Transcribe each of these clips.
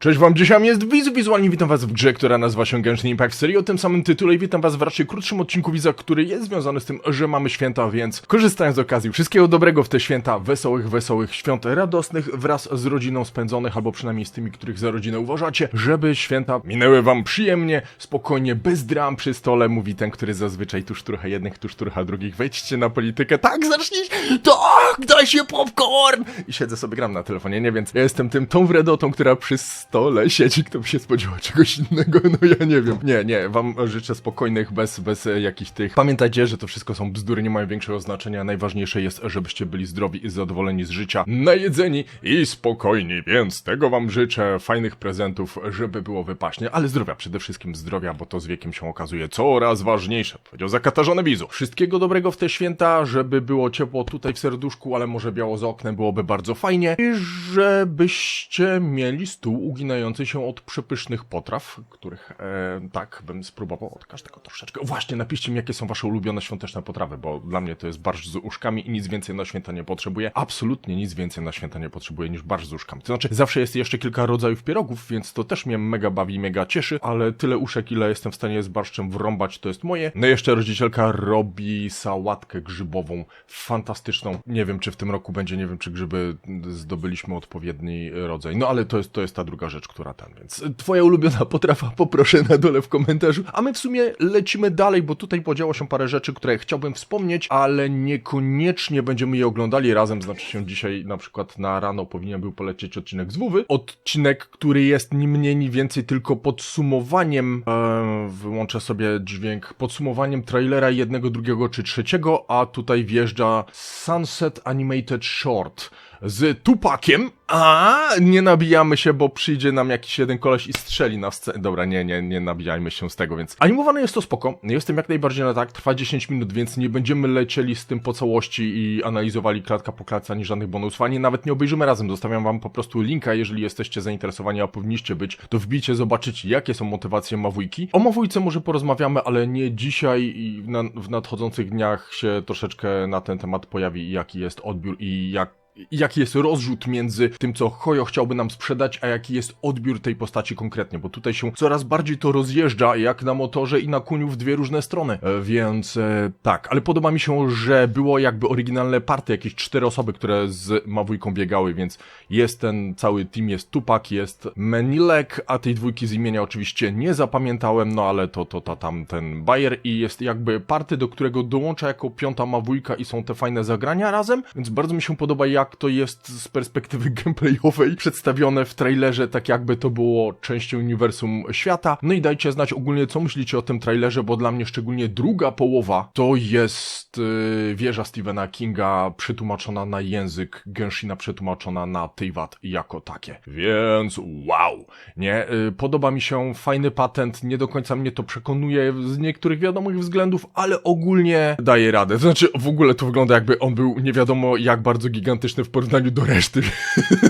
Cześć wam, dzisiaj jest Wizu Wizualnie, witam was w grze, która nazywa się Genshin Impact serii o tym samym tytule i witam was w raczej krótszym odcinku Wiza, który jest związany z tym, że mamy święta, więc korzystając z okazji, wszystkiego dobrego w te święta, wesołych, wesołych świąt, radosnych wraz z rodziną spędzonych, albo przynajmniej z tymi, których za rodzinę uważacie, żeby święta minęły wam przyjemnie, spokojnie, bez dram przy stole, mówi ten, który zazwyczaj tuż trochę jednych, tuż trochę drugich, wejdźcie na politykę, tak, zacznij, tak, daj się popcorn! I siedzę sobie, gram na telefonie, nie, więc ja jestem tym, tą wredotą, która przy stole siedzi, kto by się spodziewał czegoś innego, no ja nie wiem. Nie, nie, wam życzę spokojnych, bez, bez jakichś tych... Pamiętajcie, że to wszystko są bzdury, nie mają większego znaczenia, najważniejsze jest, żebyście byli zdrowi i zadowoleni z życia, najedzeni i spokojni, więc tego wam życzę, fajnych prezentów, żeby było wypaśnie, ale zdrowia, przede wszystkim zdrowia, bo to z wiekiem się okazuje coraz ważniejsze, powiedział zakatarzony Bizu. Wszystkiego dobrego w te święta, żeby było ciepło tutaj w serduszku, ale może biało za oknem byłoby bardzo fajnie. I żebyście mieli stół uginający się od przepysznych potraw, których e, tak bym spróbował od każdego troszeczkę. Właśnie, napiszcie mi, jakie są wasze ulubione świąteczne potrawy, bo dla mnie to jest barszcz z uszkami i nic więcej na święta nie potrzebuję. Absolutnie nic więcej na święta nie potrzebuję niż barszcz z uszkami. To znaczy, zawsze jest jeszcze kilka rodzajów pierogów, więc to też mnie mega bawi, mega cieszy, ale tyle uszek, ile jestem w stanie z barszczem wrąbać, to jest moje. No i jeszcze rodzicielka robi sałatkę grzybową, fantastyczną. Nie wiem, czy w tym roku będzie, nie wiem, czy grzyby zdobyliśmy odpowiedni rodzaj. No ale to jest, to jest ta druga rzecz, która tam, więc twoja ulubiona potrawa poproszę na dole w komentarzu, a my w sumie lecimy dalej, bo tutaj podziało się parę rzeczy, które chciałbym wspomnieć, ale niekoniecznie będziemy je oglądali. Razem, znaczy się dzisiaj na przykład na rano powinien był polecieć odcinek z Wuwy, odcinek, który jest ni mniej, ni więcej tylko podsumowaniem, e, wyłączę sobie dźwięk, podsumowaniem trailera jednego, drugiego czy trzeciego, a tutaj wjeżdża Sunset Animated Short z Tupakiem, a nie nabijamy się, bo przyjdzie nam jakiś jeden koleś i strzeli na scenę. Dobra, nie, nie, nie nabijajmy się z tego, więc animowane jest to spoko. Jestem jak najbardziej na tak, trwa 10 minut, więc nie będziemy lecieli z tym po całości i analizowali klatka po klatce ani żadnych bonusów, ani nawet nie obejrzymy razem. Zostawiam wam po prostu linka, jeżeli jesteście zainteresowani, a powinniście być, to wbijcie zobaczyć, jakie są motywacje Mawujki. O Mawujce może porozmawiamy, ale nie dzisiaj i na, w nadchodzących dniach się troszeczkę na ten temat pojawi, jaki jest odbiór i jak jaki jest rozrzut między tym, co Hojo chciałby nam sprzedać, a jaki jest odbiór tej postaci konkretnie, bo tutaj się coraz bardziej to rozjeżdża, jak na motorze i na kuniu w dwie różne strony. E, Więc e, tak, ale podoba mi się, że było jakby oryginalne party, jakieś cztery osoby, które z Mawujką biegały, więc jest ten cały team, jest Tupak, jest Menilek, a tej dwójki z imienia oczywiście nie zapamiętałem, no ale to, to, to tam ten Bayer i jest jakby party, do którego dołącza jako piąta Mawujka i są te fajne zagrania razem, więc bardzo mi się podoba, jak to jest z perspektywy gameplayowej przedstawione w trailerze, tak jakby to było częścią uniwersum świata. No i dajcie znać ogólnie, co myślicie o tym trailerze, bo dla mnie szczególnie druga połowa to jest yy, wieża Stephena Kinga przetłumaczona na język Genshina, przetłumaczona na Teyvat jako takie. Więc wow, nie? Yy, podoba mi się fajny patent, nie do końca mnie to przekonuje z niektórych wiadomych względów, ale ogólnie daje radę. Znaczy, w ogóle to wygląda jakby on był nie wiadomo jak bardzo gigantyczny w porównaniu do reszty.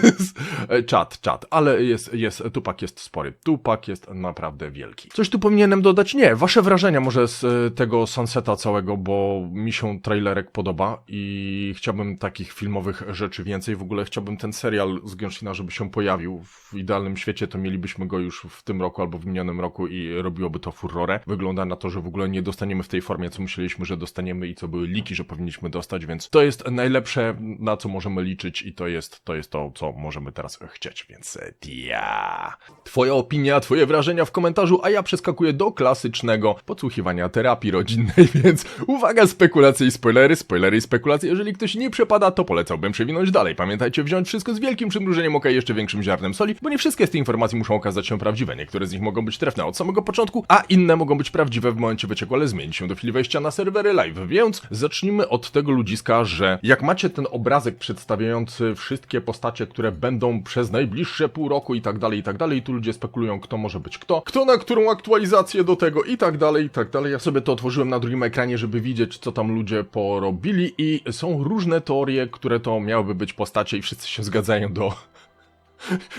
czat, czat, ale jest, jest, Tupak jest spory. Tupak jest naprawdę wielki. Coś tu powinienem dodać? Nie, wasze wrażenia może z e, tego Sunseta całego, bo mi się trailerek podoba i chciałbym takich filmowych rzeczy więcej. W ogóle chciałbym ten serial z Genshina, żeby się pojawił. W idealnym świecie to mielibyśmy go już w tym roku albo w minionym roku i robiłoby to furorę. Wygląda na to, że w ogóle nie dostaniemy w tej formie, co myśleliśmy, że dostaniemy i co były liki, że powinniśmy dostać, więc to jest najlepsze, na co możemy liczyć i to jest to, jest to co możemy teraz chcieć, więc e, dia. Twoja opinia, twoje wrażenia w komentarzu, a ja przeskakuję do klasycznego podsłuchiwania terapii rodzinnej, więc uwaga, spekulacje i spoilery, spoilery i spekulacje. Jeżeli ktoś nie przepada, to polecałbym przewinąć dalej. Pamiętajcie, wziąć wszystko z wielkim przymrużeniem oka i jeszcze większym ziarnem soli, bo nie wszystkie z tych informacji muszą okazać się prawdziwe. Niektóre z nich mogą być trefne od samego początku, a inne mogą być prawdziwe w momencie wycieku, ale zmieni się do chwili wejścia na serwery live. Więc zacznijmy od tego ludziska, że jak macie ten obrazek przedstawiający wszystkie postacie, które będą przez najbliższe pół roku i tak dalej, i tak dalej, i tu ludzie spekulują, kto może być kto, kto na którą aktualizację do tego i tak dalej, i tak dalej. Ja sobie to otworzyłem na drugim ekranie, żeby widzieć, co tam ludzie porobili i są różne teorie, które to miałyby być postacie i wszyscy się zgadzają do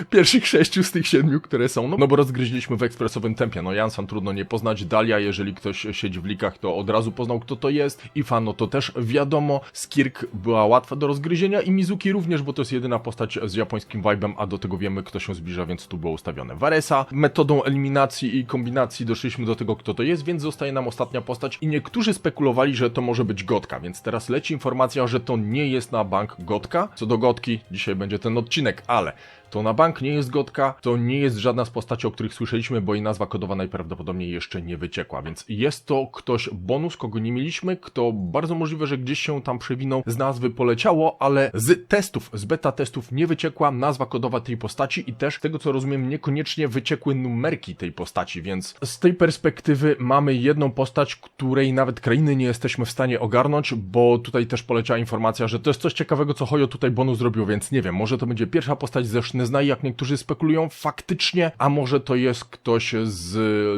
pierwszych sześciu z tych siedmiu, które są, no, no bo rozgryźliśmy w ekspresowym tempie. No Jansan trudno nie poznać, Dalia, jeżeli ktoś siedzi w likach, to od razu poznał, kto to jest. Ifano to też wiadomo, Skirk była łatwa do rozgryzienia i Mizuki również, bo to jest jedyna postać z japońskim vibem, a do tego wiemy, kto się zbliża, więc tu było ustawione. Varesa, metodą eliminacji i kombinacji doszliśmy do tego, kto to jest, więc zostaje nam ostatnia postać i niektórzy spekulowali, że to może być Gotka, więc teraz leci informacja, że to nie jest na bank Gotka. Co do Gotki, dzisiaj będzie ten odcinek, ale to na bank nie jest Gotka, to nie jest żadna z postaci, o których słyszeliśmy, bo jej nazwa kodowa najprawdopodobniej jeszcze nie wyciekła, więc jest to ktoś bonus, kogo nie mieliśmy, kto bardzo możliwe, że gdzieś się tam przewinął, z nazwy poleciało, ale z testów, z beta testów nie wyciekła nazwa kodowa tej postaci i też, z tego co rozumiem, niekoniecznie wyciekły numerki tej postaci, więc z tej perspektywy mamy jedną postać, której nawet krainy nie jesteśmy w stanie ogarnąć, bo tutaj też poleciała informacja, że to jest coś ciekawego, co Hoyo tutaj bonus zrobił, więc nie wiem, może to będzie pierwsza postać ze Szneznai, jak niektórzy spekulują faktycznie, a może to jest ktoś z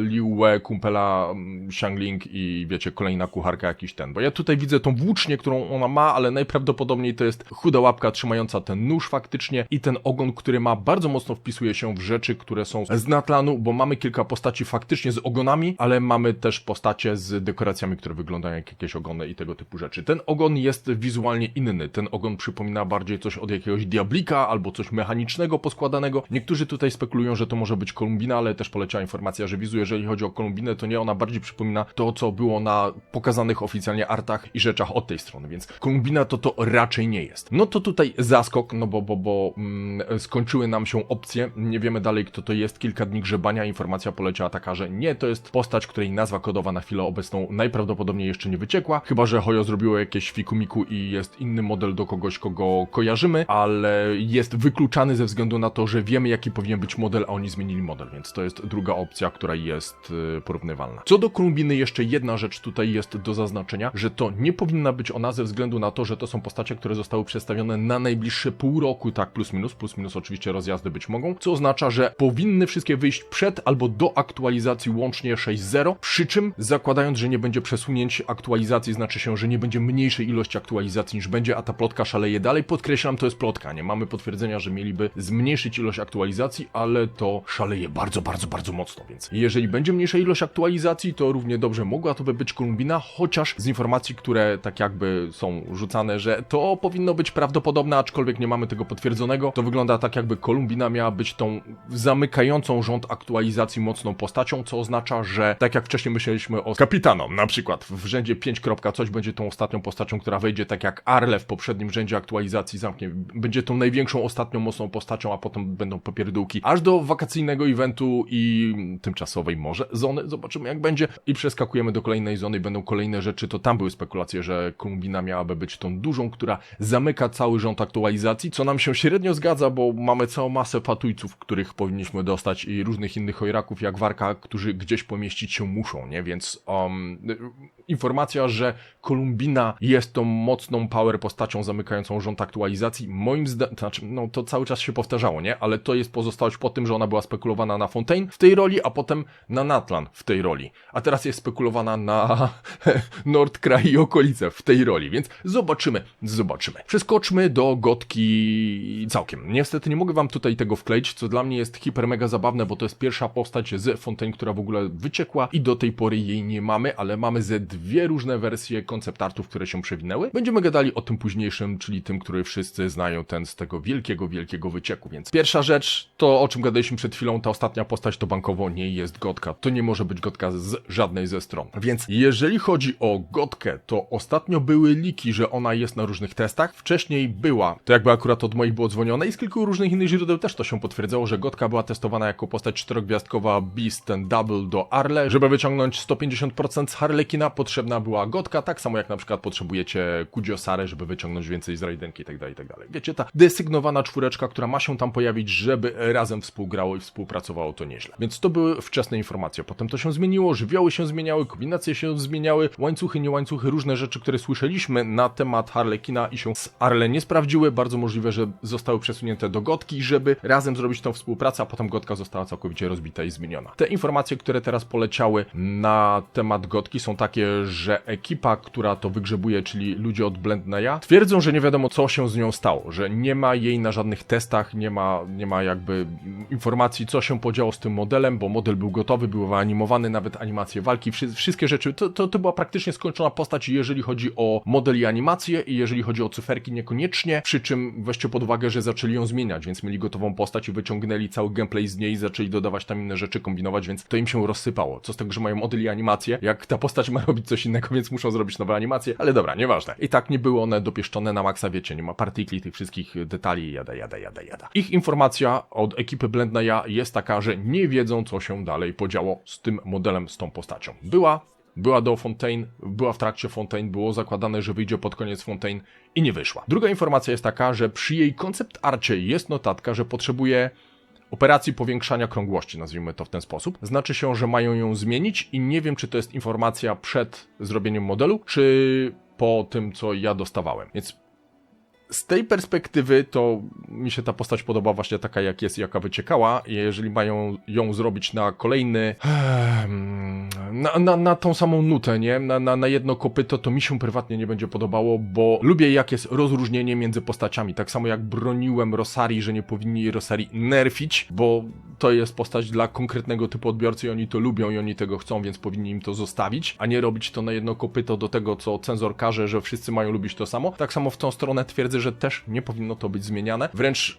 Liu Wei, kumpela mm, Xiangling i wiecie, kolejna kucharka jakiś ten, bo ja tutaj widzę tą włócznię, którą ona ma, ale najprawdopodobniej to jest chuda łapka trzymająca ten nóż faktycznie i ten ogon, który ma bardzo mocno wpisuje się w rzeczy, które są z Natlanu, bo mamy kilka postaci faktycznie z ogonami, ale mamy też postacie z dekoracjami, które wyglądają jak jakieś ogony i tego typu rzeczy. Ten ogon jest wizualnie inny, ten ogon przypomina bardziej coś od jakiegoś diablika albo coś mechanicznego poskładanego. Niektórzy tutaj spekulują, że to może być Kolumbina, ale też poleciała informacja, że wizu, jeżeli chodzi o Kolumbinę, to nie ona bardziej przypomina to, co było na pokazanych oficjalnie artach i rzeczach od tej strony, więc Kolumbina to to raczej nie jest. No to tutaj zaskok, no bo, bo, bo mm, skończyły nam się opcje, nie wiemy dalej kto to jest, kilka dni grzebania, informacja poleciała taka, że nie, to jest postać, której nazwa kodowa na chwilę obecną najprawdopodobniej jeszcze nie wyciekła, chyba, że Hoyo zrobiło jakieś fikumiku i jest inny model do kogoś, kogo kojarzymy, ale jest wykluczany ze względu na to, że wiemy jaki powinien być model, a oni zmienili model, więc to jest druga opcja, która jest y, porównywalna. Co do Kolumbiny, jeszcze jedna rzecz tutaj jest do zaznaczenia, że to nie powinna być ona ze względu na to, że to są postacie, które zostały przedstawione na najbliższe pół roku, tak plus minus, plus minus oczywiście rozjazdy być mogą, co oznacza, że powinny wszystkie wyjść przed albo do aktualizacji łącznie 6.0, przy czym zakładając, że nie będzie przesunięć aktualizacji, znaczy się, że nie będzie mniejszej ilości aktualizacji niż będzie, a ta plotka szaleje dalej. Podkreślam, to jest plotka, nie mamy potwierdzenia, że mieliby zmniejszyć ilość aktualizacji, ale to szaleje bardzo, bardzo, bardzo mocno, więc jeżeli będzie mniejsza ilość aktualizacji, to równie dobrze mogła to by być Kolumbina, chociaż z informacji, które tak jakby są rzucane, że to powinno być prawdopodobne, aczkolwiek nie mamy tego potwierdzonego, to wygląda tak jakby Kolumbina miała być tą zamykającą rząd aktualizacji mocną postacią, co oznacza, że tak jak wcześniej myśleliśmy o Kapitano, na przykład w rzędzie 5. kropka coś będzie tą ostatnią postacią, która wejdzie tak jak Arle w poprzednim rzędzie aktualizacji zamknie, będzie tą największą ostatnią mocną postacią, a potem będą popierdółki aż do wakacyjnego eventu i tymczasowej może zony, zobaczymy jak będzie. I przeskakujemy do kolejnej zony i będą kolejne rzeczy, to tam były spekulacje, że Kolumbina miałaby być tą dużą, która zamyka cały rząd aktualizacji, co nam się średnio zgadza, bo mamy całą masę patujców, których powinniśmy dostać i różnych innych chojraków jak Warka, którzy gdzieś pomieścić się muszą, nie? Więc um, informacja, że Kolumbina jest tą mocną power postacią zamykającą rząd aktualizacji, moim zdaniem, znaczy, no to cały czas się powtarzało, nie? Ale to jest pozostałość po tym, że ona była spekulowana na Fontaine w tej roli, a potem na Natlan w tej roli. A teraz jest spekulowana na Nordkraj i okolice w tej roli, więc zobaczymy, zobaczymy. Przeskoczmy do Gotki całkiem. Niestety nie mogę wam tutaj tego wkleić, co dla mnie jest hiper mega zabawne, bo to jest pierwsza postać z Fontaine, która w ogóle wyciekła i do tej pory jej nie mamy, ale mamy ze dwie różne wersje koncept artów, które się przewinęły. Będziemy gadali o tym późniejszym, czyli tym, który wszyscy znają, ten z tego wielkiego, wielkiego wycieku, więc pierwsza rzecz, to o czym gadaliśmy przed chwilą, ta ostatnia postać to bankowo nie jest Gotka. To nie może być Gotka z żadnej ze stron. Więc jeżeli chodzi o Gotkę, to ostatnio były liki, że ona jest na różnych testach. Wcześniej była, to jakby akurat od moich było dzwonione i z kilku różnych innych źródeł też to się potwierdzało, że Gotka była testowana jako postać czterogwiazdkowa Beast and Double do Arle. Żeby wyciągnąć 150% z Harlekina potrzebna była Gotka, tak samo jak na przykład potrzebujecie Kudziosarę, żeby wyciągnąć więcej z Raidenki itd., itd. Wiecie, ta desygnowana czwóreczka, która ma się tam pojawić, żeby razem współgrało i współpracowało, to nieźle. Więc to były wczesne informacje. Potem to się zmieniło, żywioły się zmieniały, kombinacje się zmieniały, łańcuchy, nie łańcuchy, różne rzeczy, które słyszeliśmy na temat Harlekina i się z Arle nie sprawdziły. Bardzo możliwe, że zostały przesunięte do Gotki, żeby razem zrobić tą współpracę, a potem Gotka została całkowicie rozbita i zmieniona. Te informacje, które teraz poleciały na temat Gotki są takie, że ekipa, która to wygrzebuje, czyli ludzie od Blendneya, twierdzą, że nie wiadomo co się z nią stało, że nie ma jej na żadnych testach, nie ma, nie ma jakby informacji, co się podziało z tym modelem, bo model był gotowy, był wyanimowany, nawet animacje walki, wszy- wszystkie rzeczy. To, to, to była praktycznie skończona postać, jeżeli chodzi o model i animację, i jeżeli chodzi o cyferki, niekoniecznie. Przy czym weźcie pod uwagę, że zaczęli ją zmieniać, więc mieli gotową postać i wyciągnęli cały gameplay z niej, zaczęli dodawać tam inne rzeczy, kombinować, więc to im się rozsypało. Co z tego, że mają model i animację, jak ta postać ma robić coś innego, więc muszą zrobić nowe animacje, ale dobra, nieważne. I tak nie były one dopieszczone na maksa, wiecie, nie ma partykli, tych wszystkich detali, jada, jada, jada, jada. Ich informacja od ekipy Blendna Ja jest taka, że nie wiedzą, co się dalej podziało z tym modelem, z tą postacią. Była, była do Fontaine, była w trakcie Fontaine, było zakładane, że wyjdzie pod koniec Fontaine i nie wyszła. Druga informacja jest taka, że przy jej koncept arcie jest notatka, że potrzebuje operacji powiększania krągłości, nazwijmy to w ten sposób. Znaczy się, że mają ją zmienić i nie wiem, czy to jest informacja przed zrobieniem modelu, czy po tym, co ja dostawałem. Więc z tej perspektywy to mi się ta postać podoba właśnie taka jak jest, jaka wyciekała. Jeżeli mają ją zrobić na kolejny. Na, na, na tą samą nutę, nie? Na, na, na jedno kopyto, to mi się prywatnie nie będzie podobało, bo lubię jak jest rozróżnienie między postaciami. Tak samo jak broniłem Rosari, że nie powinni Rosari nerfić, bo to jest postać dla konkretnego typu odbiorcy i oni to lubią i oni tego chcą, więc powinni im to zostawić, a nie robić to na jedno kopyto do tego, co cenzor każe, że wszyscy mają lubić to samo. Tak samo w tą stronę twierdzę, że też nie powinno to być zmieniane. Wręcz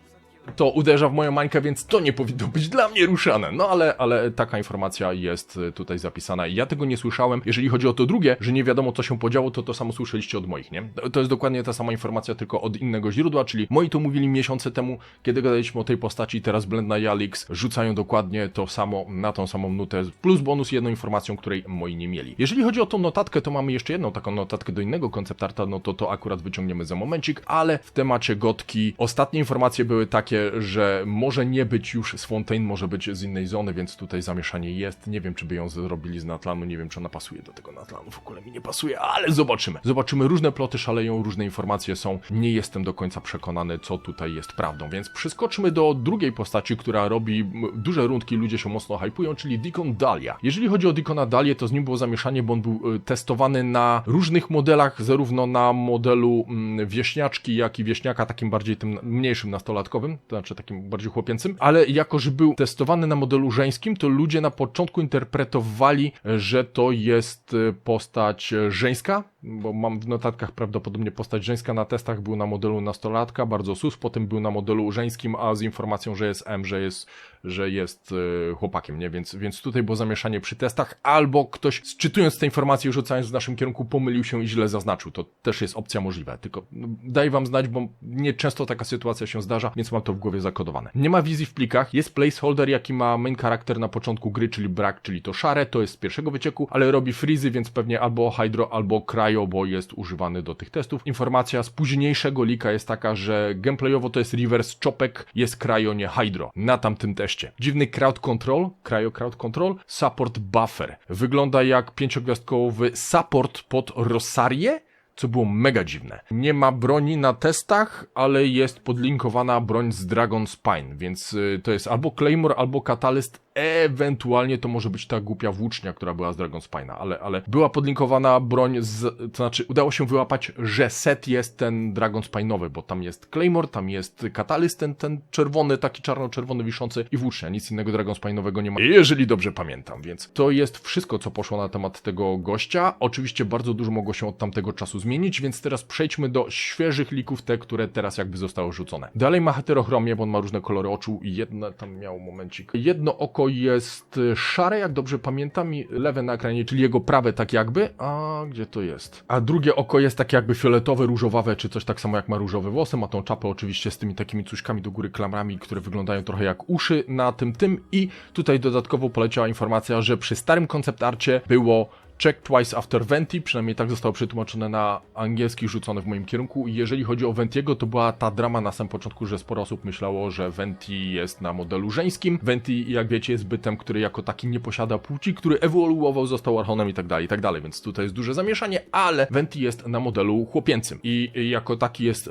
to uderza w moją mańkę, więc to nie powinno być dla mnie ruszane. No ale, ale taka informacja jest y, tutaj zapisana i ja tego nie słyszałem. Jeżeli chodzi o to drugie, że nie wiadomo co się podziało, to to samo słyszeliście od moich, nie? To jest dokładnie ta sama informacja, tylko od innego źródła, czyli moi to mówili miesiące temu, kiedy gadaliśmy o tej postaci, teraz Blendna i Alix rzucają dokładnie to samo na tą samą nutę, plus bonus jedną informacją, której moi nie mieli. Jeżeli chodzi o tą notatkę, to mamy jeszcze jedną taką notatkę do innego konceptarta, no to to akurat wyciągniemy za momencik, ale w temacie gotki ostatnie informacje były takie, że może nie być już z Fontaine, może być z innej zony, więc tutaj zamieszanie jest. Nie wiem, czy by ją zrobili z Natlanu, nie wiem, czy ona pasuje do tego Natlanu, w ogóle mi nie pasuje, ale zobaczymy. Zobaczymy, różne ploty szaleją, różne informacje są. Nie jestem do końca przekonany, co tutaj jest prawdą, więc przeskoczmy do drugiej postaci, która robi duże rundki, ludzie się mocno hypują, czyli Deacon Dalia. Jeżeli chodzi o Deacona Dalię, to z nim było zamieszanie, bo on był y, testowany na różnych modelach, zarówno na modelu mm, wieśniaczki, jak i wieśniaka, takim bardziej tym mniejszym nastolatkowym, to znaczy takim bardziej chłopięcym, ale jako, że był testowany na modelu żeńskim, to ludzie na początku interpretowali, że to jest y, postać y, żeńska, bo mam w notatkach prawdopodobnie postać żeńska na testach był na modelu nastolatka, bardzo sus, potem był na modelu żeńskim, a z informacją, że jest M, że jest, że jest y, chłopakiem, nie? Więc, więc tutaj było zamieszanie przy testach, albo ktoś czytując te informacje i rzucając w naszym kierunku pomylił się i źle zaznaczył. To też jest opcja możliwa, tylko no, daj wam znać, bo nie często taka sytuacja się zdarza, więc mam to w głowie zakodowane. Nie ma wizji w plikach, jest placeholder, jaki ma main charakter na początku gry, czyli brak, czyli to szare, to jest z pierwszego wycieku, ale robi freezy, więc pewnie albo hydro, albo cryo, bo jest używany do tych testów. Informacja z późniejszego lika jest taka, że gameplayowo to jest reverse chopek, jest cryo, nie hydro. Na tamtym teście. Dziwny crowd control, cryo crowd control, support buffer. Wygląda jak pięciogwiazdkowy support pod Rosarię, co było mega dziwne. Nie ma broni na testach, ale jest podlinkowana broń z Dragon Spine, więc y, to jest albo Claymore, albo Catalyst, ewentualnie to może być ta głupia włócznia, która była z Dragon Spine'a, ale, ale była podlinkowana broń z, to znaczy udało się wyłapać, że set jest ten Dragon Spine'owy, bo tam jest Claymore, tam jest Catalyst, ten, ten czerwony, taki czarno-czerwony wiszący i włócznia, nic innego Dragon Spine'owego nie ma, jeżeli dobrze pamiętam, więc to jest wszystko, co poszło na temat tego gościa. Oczywiście bardzo dużo mogło się od tamtego czasu zmienić, więc teraz przejdźmy do świeżych lików, te, które teraz jakby zostały rzucone. Dalej ma heterochromię, bo on ma różne kolory oczu i jedno tam miało momencik. Jedno oko jest y, szare, jak dobrze pamiętam, i lewe na ekranie, czyli jego prawe tak jakby. A gdzie to jest? A drugie oko jest takie jakby fioletowe, różowawe, czy coś tak samo jak ma różowe włosy. Ma tą czapę oczywiście z tymi takimi cuśkami do góry klamrami, które wyglądają trochę jak uszy na tym tym. I tutaj dodatkowo poleciała informacja, że przy starym koncept arcie było Check twice after Venti, przynajmniej tak zostało przetłumaczone na angielski, rzucone w moim kierunku. I jeżeli chodzi o Ventiego, to była ta drama na samym początku, że sporo osób myślało, że Venti jest na modelu żeńskim. Venti, jak wiecie, jest bytem, który jako taki nie posiada płci, który ewoluował, został archonem i tak dalej, i tak dalej, więc tutaj jest duże zamieszanie, ale Venti jest na modelu chłopięcym i jako taki jest e,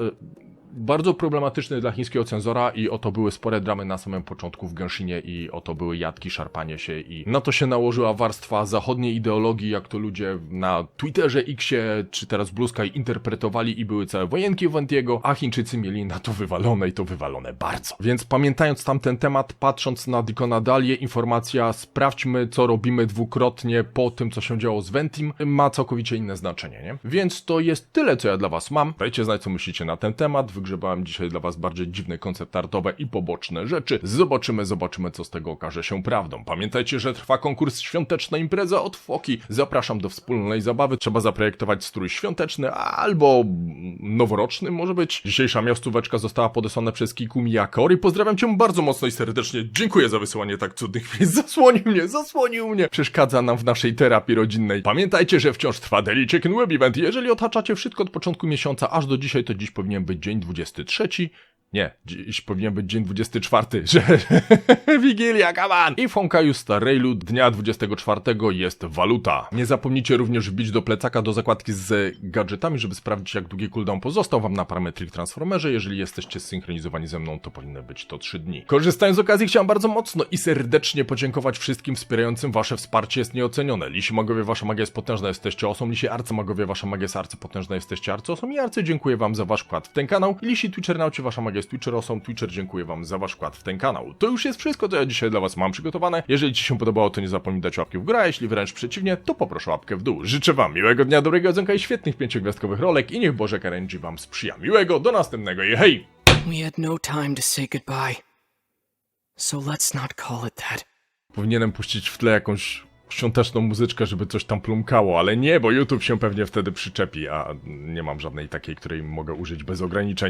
bardzo problematyczny dla chińskiego cenzora i oto były spore dramy na samym początku w Genshinie i oto były jatki, szarpanie się i na to się nałożyła warstwa zachodniej ideologii, jak to ludzie na Twitterze, Xie czy teraz Blue Sky interpretowali i były całe wojenki Wentiego, a Chińczycy mieli na to wywalone i to wywalone bardzo. Więc pamiętając tamten temat, patrząc na Dikona Dalię, informacja sprawdźmy co robimy dwukrotnie po tym co się działo z Ventim ma całkowicie inne znaczenie, nie? Więc to jest tyle co ja dla was mam. Dajcie znać co myślicie na ten temat. Wygrzebałem dzisiaj dla was bardziej dziwne koncept artowe i poboczne rzeczy. Zobaczymy, zobaczymy co z tego okaże się prawdą. Pamiętajcie, że trwa konkurs świąteczna impreza od Foki. Zapraszam do wspólnej zabawy. Trzeba zaprojektować strój świąteczny albo noworoczny może być. Dzisiejsza miastóweczka została podesłana przez Kiku Miyakori. Pozdrawiam cię bardzo mocno i serdecznie. Dziękuję za wysyłanie tak cudnych miejsc. Zasłonił mnie, zasłonił mnie. Przeszkadza nam w naszej terapii rodzinnej. Pamiętajcie, że wciąż trwa Daily Chicken Web Event. Jeżeli otaczacie wszystko od początku miesiąca aż do dzisiaj, to dziś powinien być dzień 23. Nie, dziś powinien być dzień 24, że Wigilia, come! I w Honkaju Star Railu dnia 24 jest waluta. Nie zapomnijcie również wbić do plecaka do zakładki z gadżetami, żeby sprawdzić jak długi cooldown pozostał wam na Parametric Transformerze. Jeżeli jesteście zsynchronizowani ze mną, to powinny być to 3 dni. Korzystając z okazji, chciałem bardzo mocno i serdecznie podziękować wszystkim wspierającym. Wasze wsparcie jest nieocenione. Lisi magowie, wasza magia jest potężna, jesteście osą. Lisi arcymagowie, wasza magia jest arcypotężna, jesteście arcosą. I arcy dziękuję wam za wasz wkład w ten kanał. Lisi Twitchernauci, wasza magia jest Twitcherosą. Twitcher dziękuję wam za wasz wkład w ten kanał. To już jest wszystko, co ja dzisiaj dla was mam przygotowane. Jeżeli ci się podobało, to nie zapomnij dać łapki w górę, a jeśli wręcz przeciwnie, to poproszę łapkę w dół. Życzę wam miłego dnia, dobrego jedzonka i świetnych pięciogwiazdkowych rolek i niech Boże Karenji wam sprzyja. Miłego, do następnego i hej! We had no time to say goodbye. So let's not call it that. Powinienem puścić w tle jakąś świąteczną muzyczkę, żeby coś tam plumkało, ale nie, bo YouTube się pewnie wtedy przyczepi, a nie mam żadnej takiej, której mogę użyć bez ograniczeń.